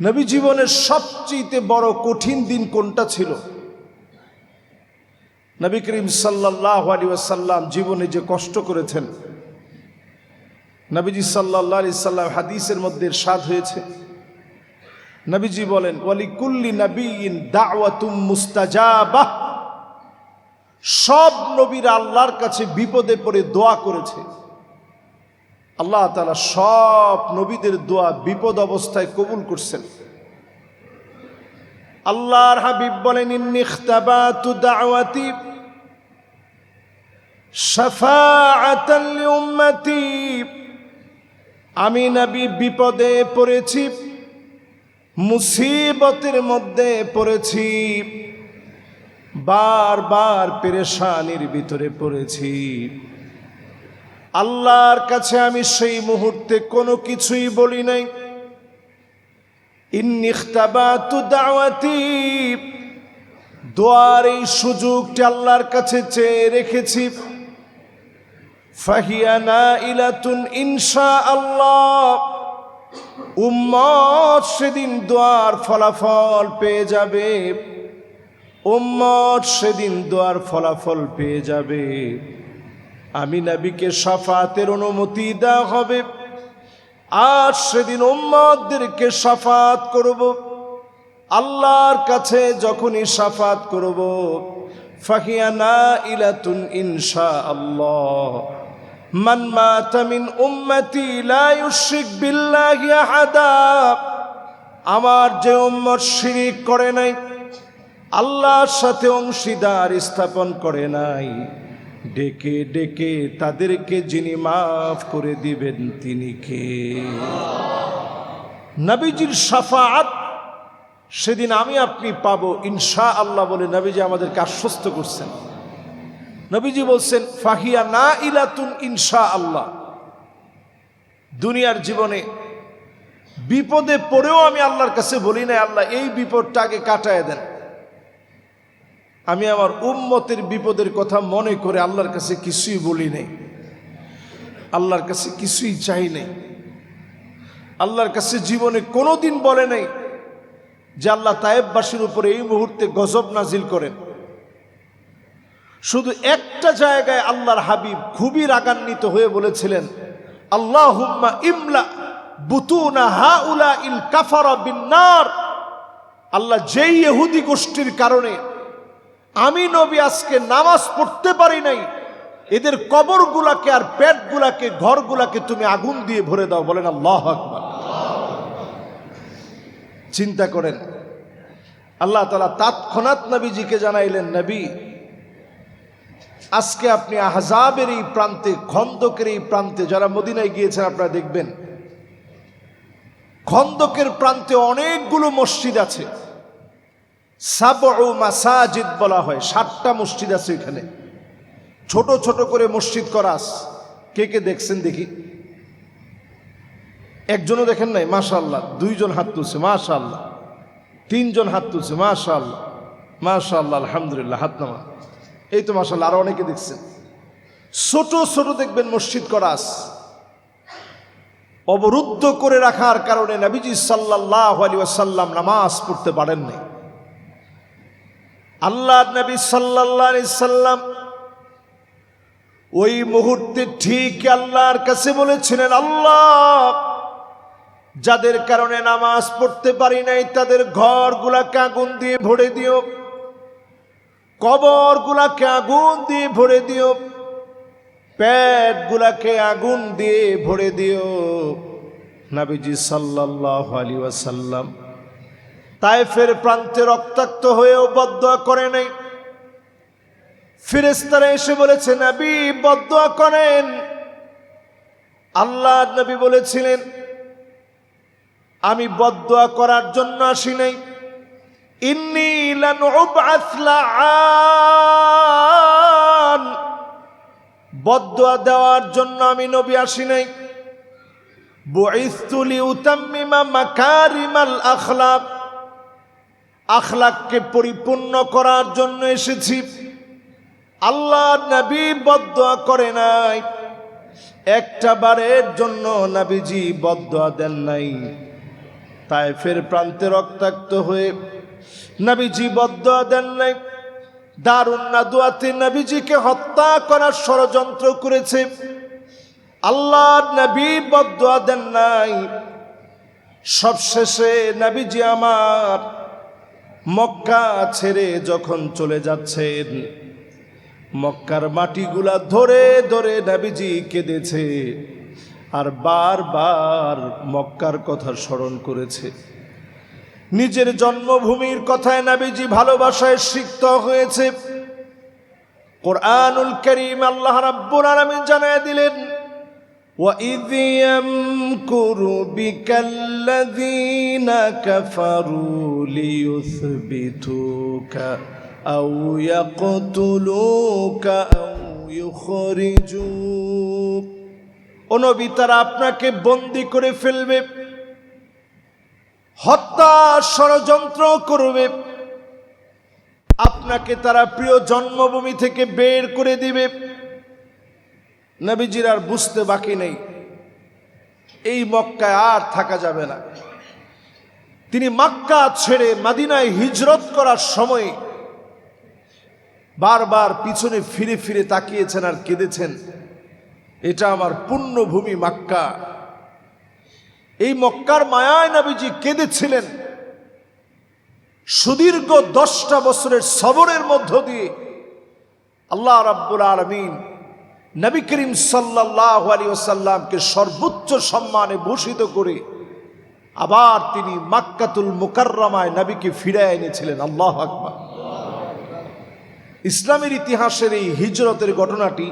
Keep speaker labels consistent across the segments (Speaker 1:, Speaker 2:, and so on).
Speaker 1: নবী জীবনের সবচেয়ে বড় কঠিন দিন কোনটা ছিল? নবী করিম সাল্লাহ আলী জীবনে যে কষ্ট করেছেন, নবীজি সাল্লাহ আলি সাল্লাম হাদিসের মধ্যে স্বাদ হয়েছে। নবীজি বলেন ওয়ালি কুল্লি নবীন দাওয়াতুম মুস্তাজাবাহ সব নবীরা আল্লাহর কাছে বিপদে পড়ে দোয়া করেছে। আল্লাহ তালা সব নবীদের দোয়া বিপদ অবস্থায় কবুল করছেন। আল্লাহর হাবিব বলেন আমি নবী বিপদে পড়েছি, মুসিবতের মধ্যে পড়েছি, বারবার পেরেশানির ভিতরে পড়েছি। আল্লাহর কাছে আমি সেই মুহূর্তে কোনো কিছুই বলি নাই। দোয়ার এই সুযোগটি আল্লাহর কাছে চেয়ে রেখেছি। ফাহিয়ানা ইলাতুন ইনশা আল্লাহ উম্মত সেদিন দোয়ার ফলাফল পেয়ে যাবে। উম্মত সেদিন দোয়ার ফলাফল পেয়ে যাবে। আমি নবীকে সাফাতের অনুমতি দেওয়া হবে। আর সেদিন উম্মতদেরকে সাফাত করব। আল্লাহর কাছে যখনই সাফাত করব ফাহিয়ানা ইলাতুন ইনশা আল্লাহ মান মাতা মিন উম্মতি লা ইউশরিক বিল্লাহি আমার যে উম্মত শিরিক করে নাই, আল্লাহর সাথে অংশীদার স্থাপন করে নাই। ডেকে ডেকে তাদেরকে যিনি মাফ করে দিবেন, তিনি কে? নবীজির সাফাত সেদিন আমি আপনি পাব ইনশা আল্লাহ বলে নবীজি আমাদেরকে আশ্বস্ত করছেন। নবীজি বলছেন, ফাহিয়া না ইলাতুন ইনশা আল্লাহ দুনিয়ার জীবনে বিপদে পড়েও আমি আল্লাহর কাছে বলি না আল্লাহ এই বিপদটাকে কাটায় দেন। আমি আমার উম্মতের বিপদের কথা মনে করে আল্লাহর কাছে কিছুই বলি নেই। আল্লাহর কাছে কিছুই চাই নেই। আল্লাহর কাছে জীবনে কোনোদিন বলে নেই যে আল্লাহ তায়েববাসীর উপরে এই মুহূর্তে গজব নাজিল করেন। শুধু একটা জায়গায় আল্লাহর হাবিব খুবই রাগান্বিত হয়ে বলেছিলেন আল্লাহ হুম্মা ইমলা বুতুনা হা উলা ইল বিন্নার আল্লাহ যেই ইহুদি গোষ্ঠীর কারণে আমি নবী আজকে নামাজ পড়তে পারি নাই। এদের কবরগুলাকে আর পেটগুলাকে, ঘরগুলাকে তুমি আগুন দিয়ে ভরে দাও, বলেন আল্লাহ আকবার। চিন্তা করেন, আল্লাহ তালা তৎক্ষণাৎ নবীজিকে জানাইলেন, নবী, আজকে আপনি আহজাবের এই প্রান্তে, খন্দকের এই প্রান্তে, যারা মদিনায় গিয়েছেন আপনারা দেখবেন, খন্দকের প্রান্তে অনেকগুলো মসজিদ আছে। সাবউ মাসাজিদ বলা হয়। সাতটা মসজিদ আছে এখানে। ছোট ছোট করে মসজিদ করাস কে কে দেখছেন দেখি? একজনও দেখেন নাই? মাশাল্লাহ দুইজন হাত তুলছে মাশাল্লাহ তিনজন হাত তুলছে মাশাল্লাহ মাশাল্লাহ আলহামদুলিল্লাহ, হাত নামা। এই তো মাশাল্লাহ আরও অনেকে দেখছেন। ছোট ছোট দেখবেন মসজিদ করাস অবরুদ্ধ করে রাখার কারণে নবীজি সাল্লাহ আলী ওয়াসাল্লাম নামাজ পড়তে পারেন নাই। আল্লাহ নবী সাল্লাহ সাল্লাম ওই মুহূর্তে ঠিক আল্লাহর কাছে বলেছিলেন, আল্লাহ, যাদের কারণে নামাজ পড়তে পারি নাই, তাদের ঘরগুলাকে আগুন দিয়ে ভরে দিও। কবরগুলাকে আগুন দিয়ে ভরে দিও। পেটগুলাকে আগুন দিয়ে ভরে দিও। নাবিজি সাল্লাহ আলী ওয়াসাল্লাম তাইফের প্রান্তে রক্তাক্ত হয়েও বদয়া করে নাই। ফিরেস্তারা এসে বলেছে, নবী, বদয়া করেন। আল্লাহ নবী বলেছিলেন, আমি বদয়া করার জন্য আসি নাই। ইন্নি বদয়া দেওয়ার জন্য আমি নবী আসি নাই। বইস্তুলি উতাম্মিমা মাকারিমাল আখলাক। আখলাককে পরিপূর্ণ করার জন্য এসেছি। আল্লাহ নবী বদয়া করে নাই। একটা বারের জন্য নবীজি বদয়া দেন নাই। তাইফের প্রান্তে রক্তাক্ত হয়ে নবীজি বদ্ধ দেন নাই। দারুণ নাদুয়াতে নবীজিকে হত্যা করার ষড়যন্ত্র করেছে। আল্লাহ নবী বদ্ধ দেন নাই। সবশেষে নবীজি আমার মক্কা ছেড়ে যখন চলে যাচ্ছেন, মক্কার মাটিগুলা ধরে ধরে নাবিজি কেঁদেছে আর বারবার মক্কার কথা স্মরণ করেছে। নিজের জন্মভূমির কথায় নাবিজি ভালোবাসায় সিক্ত হয়েছে। কোরআনুল করিম আল্লাহ রাব্বুল আলামিন জানায় দিলেন وَإِذْ يَمْكُرُ بِكَ الَّذِينَ كَفَرُوا لِيُثْبِتُوكَ أَوْ يَقْتُلُوكَ أَوْ يُخْرِجُوكَ ও নবী তারা আপনাকে বন্দি করে ফেলবে হত্যা ষড়যন্ত্র করবে আপনাকে তারা প্রিয় জন্মভূমি থেকে বের করে দিবে নবীজির আর বুঝতে বাকি নেই। এই মক্কায় আর থাকা যাবে না। তিনি মক্কা ছেড়ে মাদিনায় হিজরত করার সময় বারবার পিছনে ফিরে ফিরে তাকিয়েছেন আর কেঁদেছেন। এটা আমার পুণ্যভূমি মাক্কা। এই মক্কার মায়ায় নবীজি কেঁদেছিলেন। সুদীর্ঘ দশটা বছরের সবরের মধ্য দিয়ে আল্লাহ রাব্বুল আলমিন নবী করিম সাল্লাহ আলী ওসাল্লামকে সর্বোচ্চ সম্মানে ভূষিত করে আবার তিনি মাক্কাতুল মুকাররমায় নবীকে ফিরে এনেছিলেন। আল্লাহ আকবার। ইসলামের ইতিহাসের এই হিজরতের ঘটনাটি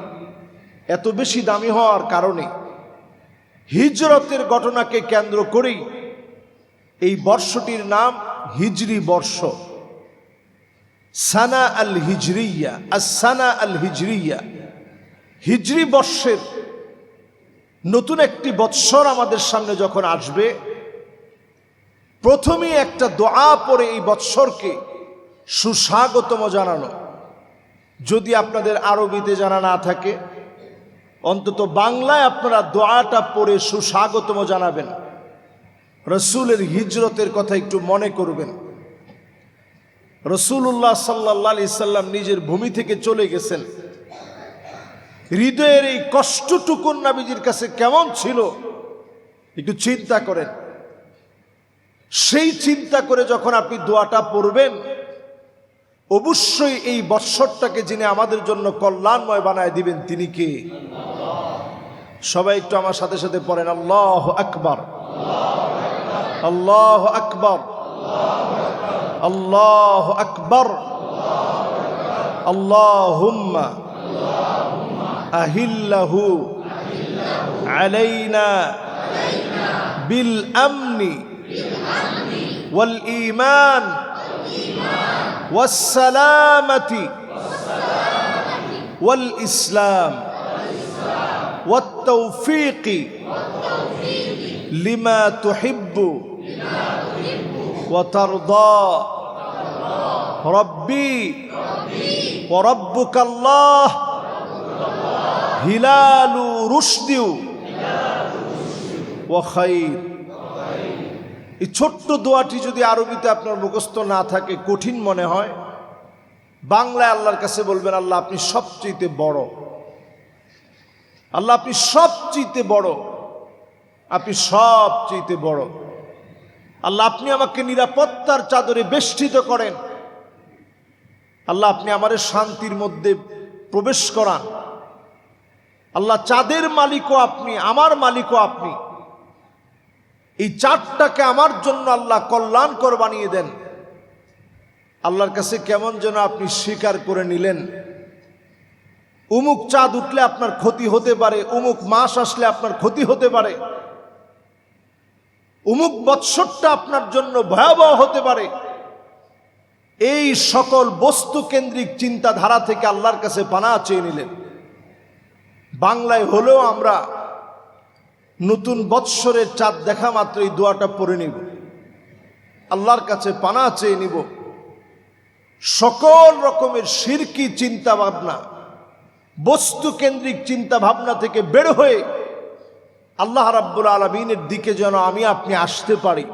Speaker 1: এত বেশি দামি হওয়ার কারণে হিজরতের ঘটনাকে কেন্দ্র করেই এই বর্ষটির নাম হিজরি বর্ষ। সানা আল হিজরিয়া সানা আল হিজরিয়া হিজরি বর্ষের নতুন একটি বৎসর আমাদের সামনে যখন আসবে, প্রথমেই একটা দোয়া পরে এই বৎসরকে সুস্বাগতম জানানো। যদি আপনাদের আরবিতে জানা না থাকে, অন্তত বাংলায় আপনারা দোয়াটা পড়ে সুস্বাগতম জানাবেন। রসুলের হিজরতের কথা একটু মনে করবেন। রসুল্লাহ সাল্লাহ আলি সাল্লাম নিজের ভূমি থেকে চলে গেছেন। হৃদয়ের এই কষ্টটুকুন নাবিজির কাছে কেমন ছিল? একটু চিন্তা করেন। সেই চিন্তা করে যখন আপনি দোয়াটা পড়বেন, অবশ্যই এই বৎসরটাকে যিনি আমাদের জন্য কল্যাণময় বানায় দিবেন, তিনি কে? সবাই একটু আমার সাথে সাথে পড়েন, আল্লাহ আকবর। আল্লাহ আকবর। আল্লাহ আকবর। আল্লাহুম্মা। আহিল্লাহু أهله علينا بالأمن والإيمان والسلامة والإسلام والتوفيق لما تحب وترضى ربي وربك الله হিলালু রুশদিউ। ওয়াখাইর এই ছোট্ট দোয়াটি যদি আরবিতে আপনার মুখস্থ না থাকে, কঠিন মনে হয়। বাংলায় আল্লাহর কাছে বলবেন, আল্লাহ আপনি সবচেয়ে বড়। আল্লাহ আপনি সবচেয়ে বড়। আপনি সবচেয়ে বড়। আল্লাহ আপনি আমাকে নিরাপত্তার চাদরে বেষ্টিত করেন। আল্লাহ আপনি আমাদের শান্তির মধ্যে প্রবেশ করান। আল্লাহ, চাঁদের মালিকও আপনি, আমার মালিকও আপনি। এই চাঁদটাকে আমার জন্য আল্লাহ কল্যাণকর বানিয়ে দেন। আল্লাহর কাছে কেমন যেন আপনি স্বীকার করে নিলেন। উমুক চাঁদ উঠলে আপনার ক্ষতি হতে পারে, উমুক মাস আসলে আপনার ক্ষতি হতে পারে। উমুক বৎসরটা আপনার জন্য ভয়াবহ হতে পারে। এই সকল বস্তু কেন্দ্রিক চিন্তাধারা থেকে আল্লাহর কাছে পানা চেয়ে নিলেন। বাংলায় হলেও আমরা নতুন বৎসরের চাঁদ দেখা মাত্র এই দোয়াটা পড়ে নিব। আল্লাহর কাছে পানা চেয়ে নিব। সকল রকমের সিরকি চিন্তা ভাবনা, বস্তু কেন্দ্রিক চিন্তা ভাবনা থেকে বের হয়ে আল্লাহ রাব্বুল আলমিনের দিকে যেন আমি আপনি আসতে পারি।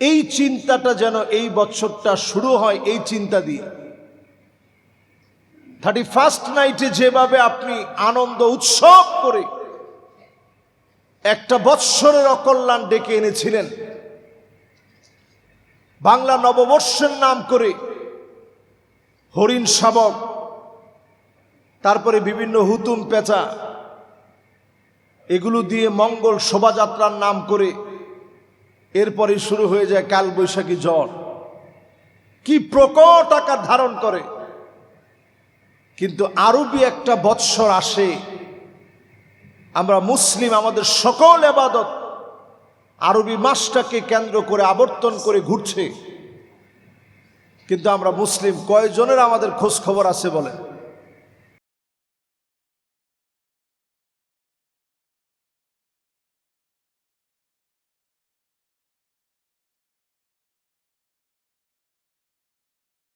Speaker 1: এই চিন্তাটা যেন এই বছরটা শুরু হয় এই চিন্তা দিয়ে। থার্টি ফার্স্ট নাইটে যেভাবে আপনি আনন্দ, উৎসব করে একটা বৎসরের অকল্যাণ ডেকে এনেছিলেন, বাংলা নববর্ষের নাম করে হরিণ শাবক, তারপরে বিভিন্ন হুতুম পেঁচা, এগুলো দিয়ে মঙ্গল শোভাযাত্রার নাম করে এরপরে শুরু হয়ে যায় কালবৈশাখী জ্বর। কি প্রকট আকার ধারণ করে। কিন্তু আরবি একটা বৎসর আসে। আমরা মুসলিম, আমাদের সকল আবাদত আরবি মাসটাকে কেন্দ্র করে আবর্তন করে ঘুরছে। কিন্তু আমরা মুসলিম, কয়জনের আমাদের খোঁজ খবর আছে বলেন?